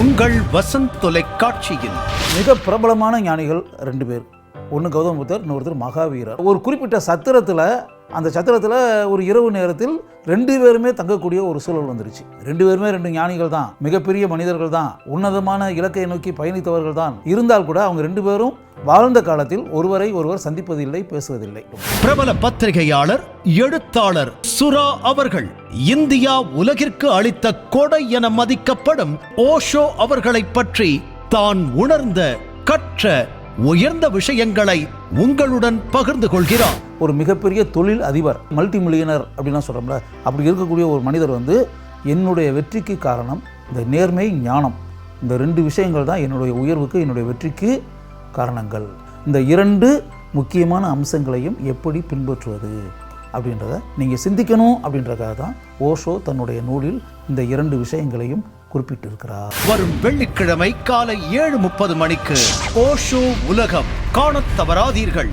உங்கள் வசந்த் தொலைக்காட்சியில். மிக பிரபலமான ஞானிகள் ரெண்டு பேர். ஒன்று கௌதம் புத்தர் இன்னொருத்தர் மகாவீரர். ஒரு குறிப்பிட்ட சத்திரத்தில் அந்த சத்திரத்தில் ஒரு இரவு நேரத்தில் ரெண்டு பேருமே தங்கக்கூடிய ஒரு சூழல் வந்துருச்சு. ரெண்டு பேருமே ரெண்டு ஞானிகள் தான். மிகப்பெரிய மனிதர்கள் தான். உன்னதமான இலக்கை நோக்கி பயணித்தவர்கள் தான். இருந்தால் கூட அவங்க ரெண்டு பேரும் வாழ்ந்த காலத்தில் ஒருவரை ஒருவர் சந்திப்பதில்லை பேசுவதில்லை. பிரபல பத்திரிகையாளர் எழுத்தாளர் சுரா அவர்கள் இந்தியா உலகிற்கு அளித்த கொடை என மதிக்கப்படும் ஓஷோ அவர்களைப் பற்றி தான் உணர்ந்த கற்ற உயர்ந்த விஷயங்களை உங்களுடன் பகிர்ந்து கொள்கிறார். ஒரு மிகப்பெரிய தொழில் அதிபர் மல்டி மில்லியனர் அப்படின்லாம் சொல்கிறோம்ல அப்படி இருக்கக்கூடிய ஒரு மனிதர் வந்து என்னுடைய வெற்றிக்கு காரணம் இந்த நேர்மை ஞானம். இந்த ரெண்டு விஷயங்கள் தான் என்னுடைய உயர்வுக்கு என்னுடைய வெற்றிக்கு காரணங்கள். இந்த இரண்டு முக்கியமான அம்சங்களையும் எப்படி பின்பற்றுவது அப்படின்றத நீங்கள் சிந்திக்கணும் அப்படின்றக்காக தான் ஓஷோ தன்னுடைய நூலில் இந்த இரண்டு விஷயங்களையும் குறிப்பிட்டிருக்கிறார். வரும் வெள்ளிக்கிழமை காலை ஏழு முப்பது மணிக்கு ஓஷோ உலகம். காணத் தவறாதீர்கள்.